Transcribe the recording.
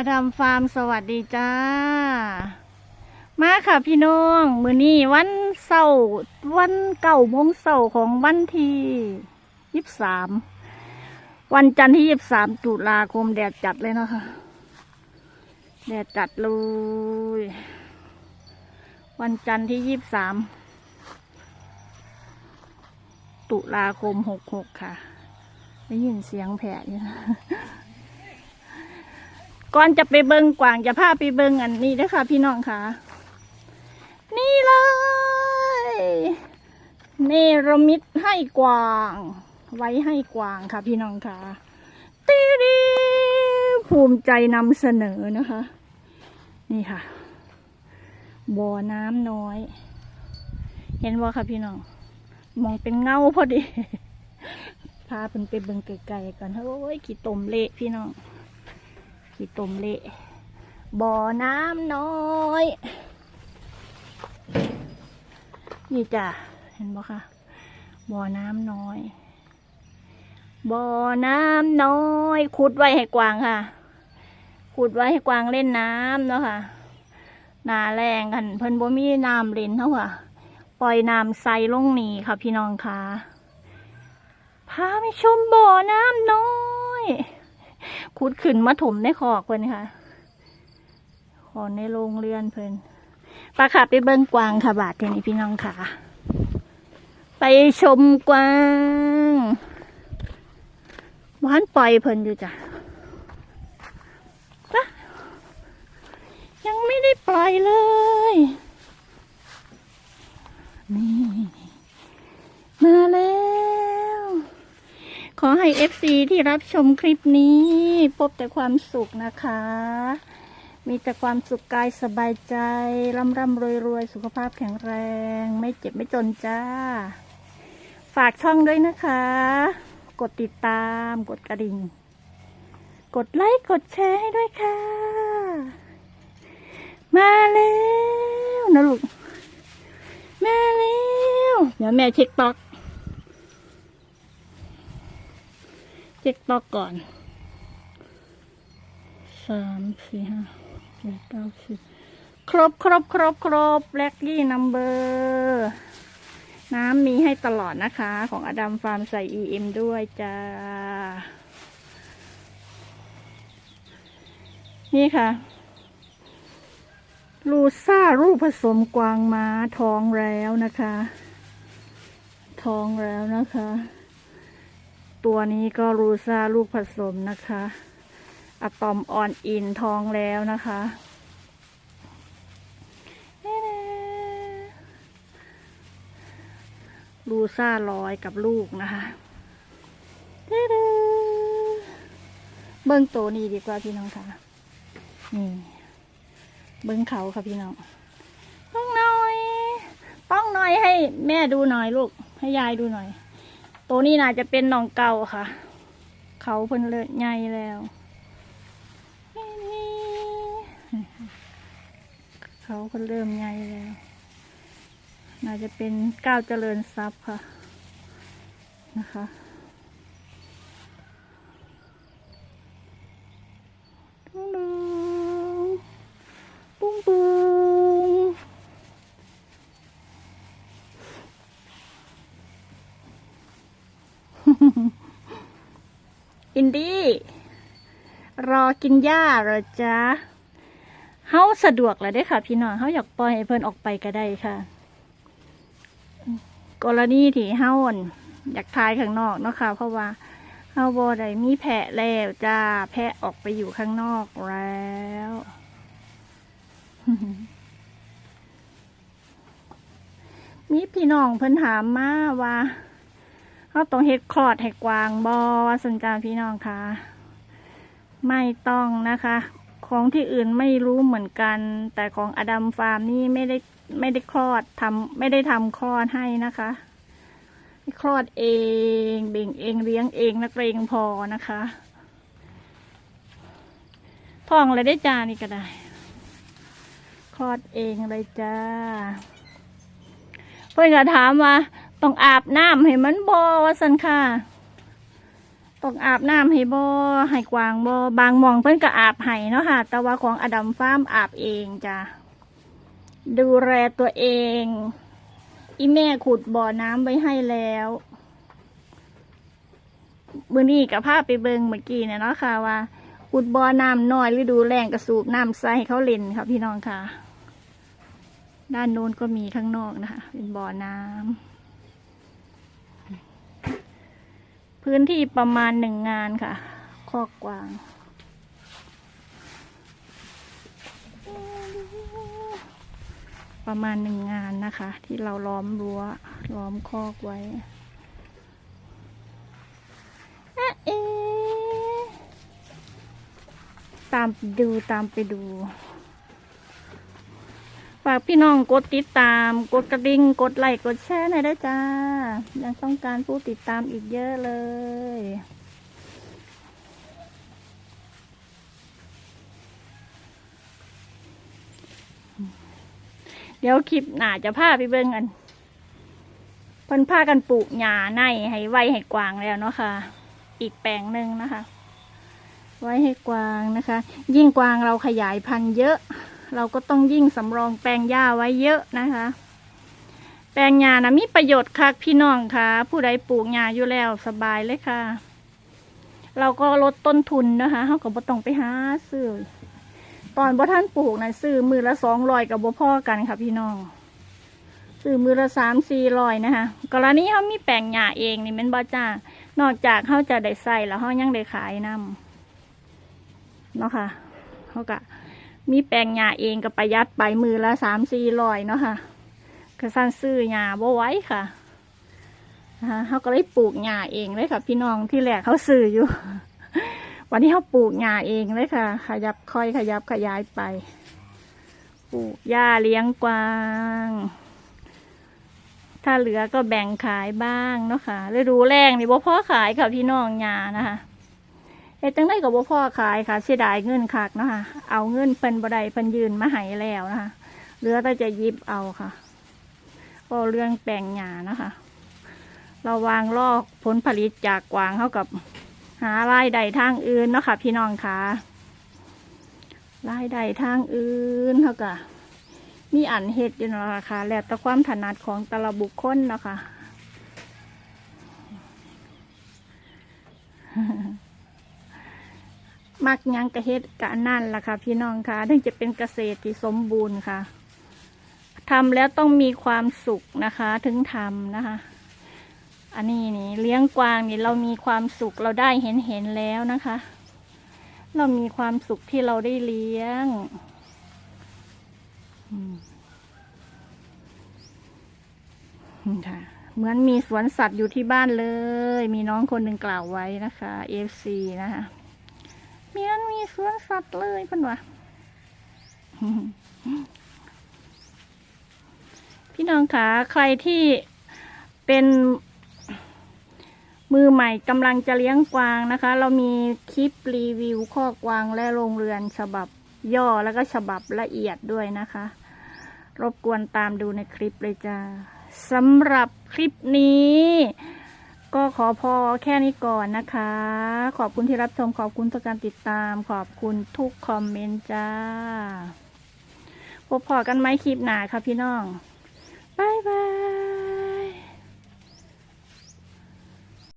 อดัมฟาร์มสวัสดีจ้า มาค่ะพี่น้อง มือนี้วันเสาร์วันเก่าโมงเสาร์ของวันที่ยี่สามวันจันทร์ที่ยี่สามตุลาคมแดดจัดเลยเนาะคะแดดจัดเลย วันจันทร์ที่ยี่สามตุลาคมหกหกค่ะ ได้ยินเสียงแผลอยู่นะ ก่อนจะไปเบิงกวางจะพาไปเบิงอันนี้ด้วยค่ะพี่น้องค่ะ นี่เลยเนรมิตให้กวาง ไว้ให้กวางค่ะพี่น้องค่ะตีดีภูมิใจนำเสนอนะคะ นี่ค่ะบ่อน้ำน้อย เห็นว่าค่ะพี่น้อง มองเป็นเงาพอดี พาเพิ่นไปเบิ่งไกลๆก่อนโอ้ยขี้ตมเละพี่น้อง ขี้ตมเละบ่อน้ำน้อย นี่จ้ะเห็นบ่คะบ่อน้ำน้อย บ่อน้ำน้อยขุดไว้ให้กวางค่ะขุดไว้ให้กวางเล่นน้ำเนาะค่ะนาแรงกันเพิ่นบ่มีน้ำเล่นเท่าค่ะปล่อยน้ำใสลงนี่ค่ะพี่น้องค่ะพาไปชมบ่อน้ำน้อย ขุดขึ้นมาถมในขอกเพิ่นค่ะ ขอในโรงเรือนเพิ่นปลาขาไปเบิ้งกวางค่ะบาทเทนี้พี่น้องค่ะ ไปชมกวางหวานปล่อยเพิ่นอยู่จ้ะปะยังไม่ได้ปล่อยเลย นี่ มาแล้ว ขอให้ FC ที่รับชมคลิปนี้ พบแต่ความสุขนะคะ มีแต่ความสุขกายสบายใจ ร่ำร่ำรวยรวยสุขภาพแข็งแรง ไม่เจ็บไม่จนจ้า ฝากช่องด้วยนะคะ กดติดตามกดกระดิ่ง กดไลค์กดแชร์ให้ด้วยค่ะ มาแล้วนะลูก มาแล้ว เดี๋ยวแม่เช็คต็อก เช็คตอกก่อนสามสี่ห้าเจ็ดเก้าสิบครบครบครบครบแล็กกี้นัมเบอร์น้ำมีให้ตลอดนะคะ ของอดัมฟาร์มใส่ EM ด้วยจ้า นี่ค่ะ ลูซ่ารูปผสมกวางม้าท้องแล้วนะคะ ท้องแล้วนะคะ ตัวนี้ก็รูซ่าลูกผสมนะคะ อะตอมออนอินท้องแล้วนะคะลูซ่าลอยกับลูกนะคะเบิ้งโตนี้ดีกว่าพี่น้องค่ะ นี่ เบิ้งเขาค่ะพี่น้อง ต้องหน่อย ต้องหน่อยให้แม่ดูหน่อยลูก ให้ยายดูหน่อย ตัวนี้น่าจะเป็นน้องเก่าค่ะ เขาเพิ่นเลยใหญ่แล้ว เขาเพิ่นเริ่มใหญ่แล้ว น่าจะเป็นก้าวเจริญทรัพย์ค่ะนะคะปุ้งปุ้งปุ้ง อินดี้รอกินหญ้าเหรอจ๊ะเฮาสะดวกแล้วได้ค่ะ พี่น้องเฮาอยากปล่อยให้เพิ่นออกไปก็ได้ค่ะ กรณีที่เฮาอั่นอยากทายข้างนอกเนาะค่ะ เพราะว่าเฮาบ่ได้มีแพะแล้วจ้าแพะออกไปอยู่ข้างนอกแล้วมีพี่น้องเพิ่นถามมาว่า เขาต้องเฮ็ดคลอดให้กวางบอสัญจาพี่น้องคะไม่ต้องนะคะ ของที่อื่นไม่รู้เหมือนกัน แต่ของอดัมฟาร์มนี่ไม่ได้ไม่ได้คลอดทำไม่ได้ทำคลอดให้นะคะคลอดเองเบ่งเองเลี้ยงเองนักเรงพอนะคะท้องเลยได้จ้านี่ก็ได้คลอดเองเลยจ้า เพื่อนก็ถามว่า ต้องอาบน้ำให้มันบอว่าสันค่ะ ต้องอาบน้ำให้บ่ให้กวางบ่บางมองเพิ่นก็อาบให้เนาะค่ะ แต่ว่าของอดัมฟาร์มอาบเองจ้ะ ดูแลตัวเอง อีแม่ขุดบ่อน้ำไว้ให้แล้วมื้อนี้กับพาพไปเบิงเมื่อกี้เนี่ยเนาะค่ะว่าขุดบ่อน้ำน้อยฤดูแล้งกระสูบน้ำใส่ให้เขาเล่นค่ะพี่น้องค่ะ ด้านโน้นก็มีข้างนอกนะคะ เป็นบ่อน้ำ พื้นที่ประมาณหนึ่งงานค่ะ คอกกวาง ประมาณหนึ่งงานนะคะ ที่เราล้อมรั้วล้อมคอกไว้ตามดูตามไปดู ฝากพี่น้องกดติดตาม กดกระดิ่ง กดไลค์ กดแชร์หน่อยได้จ้า ยังต้องการผู้ติดตามอีกเยอะเลย เดี๋ยวคลิปหน้าจะพาไปเบิ่งกันเพิ่นพากันปลูกหญ้าในให้ไว้ให้กวางแล้วเนาะค่ะ อีกแปลงหนึ่งนะคะ ไว้ให้กวางนะคะ ยิ่งกวางเราขยายพันธุ์เยอะ เราก็ต้องยิ่งสำรองแปลงหญ้าไว้เยอะนะคะ แปลงหญ้านะมีประโยชน์ค่ะพี่น้องค่ะ ผู้ใดปลูกหญ้าอยู่แล้วสบายเลยค่ะ เราก็ลดต้นทุนนะคะเขาก็บ่ต้องไปหาซื้อตอนบ่ท่านปลูกนะซื้อมือละสองร้อยกับบ่พ่อกันค่ะพี่น้องซื้อมือละสามสี่ร้อยนะคะกรณีเขามีแปลงหญ้าเองนี่มันบ่จ้านอกจากเขาจะได้ใส่แล้วเขายังได้ขายนํเนาะค่ะเขาก็ มีแปลงหญ้าเองก็ประหยัดไปมือละสามสี่ร้อยเนาะค่ะก็สั้นซื้อหญ้าบ่ไว้ค่ะนะเขาก็เลยปลูกหญ้าเองเลยค่ะ พี่น้องที่แรกเขาซื้ออยู่ วันนี้เขาปลูกหญ้าเองเลยค่ะ ขยับค่อยขยับขยายไป ปลูกหญ้าเลี้ยงกวาง ถ้าเหลือก็แบ่งขายบ้างเนาะค่ะฤดูแรงนี่บ่พอขายค่ะพี่น้องหญ้านะคะ เฮ็ดจังได้กับบ่พ่อขายค่ะเสียดายเงินคักเนาะค่ะ เอาเงินเพิ่นบ่ได้เพิ่นยืนมาให้แล้วนะคะ เหลือแต่จะหยิบเอาค่ะก็เรื่องแปลงหญ้านะคะ เราวางลอกผลผลิตจากกวางเข้ากับหารายได้ทางอื่นเนาะค่ะ พี่น้องค่ะรายได้ทางอื่นเขาก็มีอันเฮ็ดอยู่เนาะค่ะ แล้วแต่ความถนัดของแต่ละบุคคลเนาะค่ะ มักยังกระเฮ็ดกะนั่นล่ะค่ะ พี่น้องค่ะถึงจะเป็นเกษตรที่สมบูรณ์ค่ะทำแล้วต้องมีความสุขนะคะ ถึงทำนะคะ อันนี้นี่เลี้ยงกวางนี่เรามีความสุขเราได้เห็นเห็นแล้วนะคะ เรามีความสุขที่เราได้เลี้ยงค่ะเหมือนมีสวนสัตว์อยู่ที่บ้านเลย มีน้องคนหนึ่งกล่าวไว้นะคะ FC นะคะ มียนมีสวนสัตว์เลยเพันวะพี่น้องคะใครที่เป็นมือใหม่กำลังจะเลี้ยงกวางนะคะ เรามีคลิปรีวิวข้อกวางและโรงเรือนฉบับย่อแล้วก็ฉบับละเอียดด้วยนะคะ รบกวนตามดูในคลิปเลยจ้าสำหรับคลิปนี้ ก็ขอพอแค่นี้ก่อนนะคะ ขอบคุณที่รับชม ขอบคุณต่อการติดตาม ขอบคุณทุกคอมเมนต์จ้า พบพอกันไหมคลิปหนาค่ะพี่น้อง บ๊ายบาย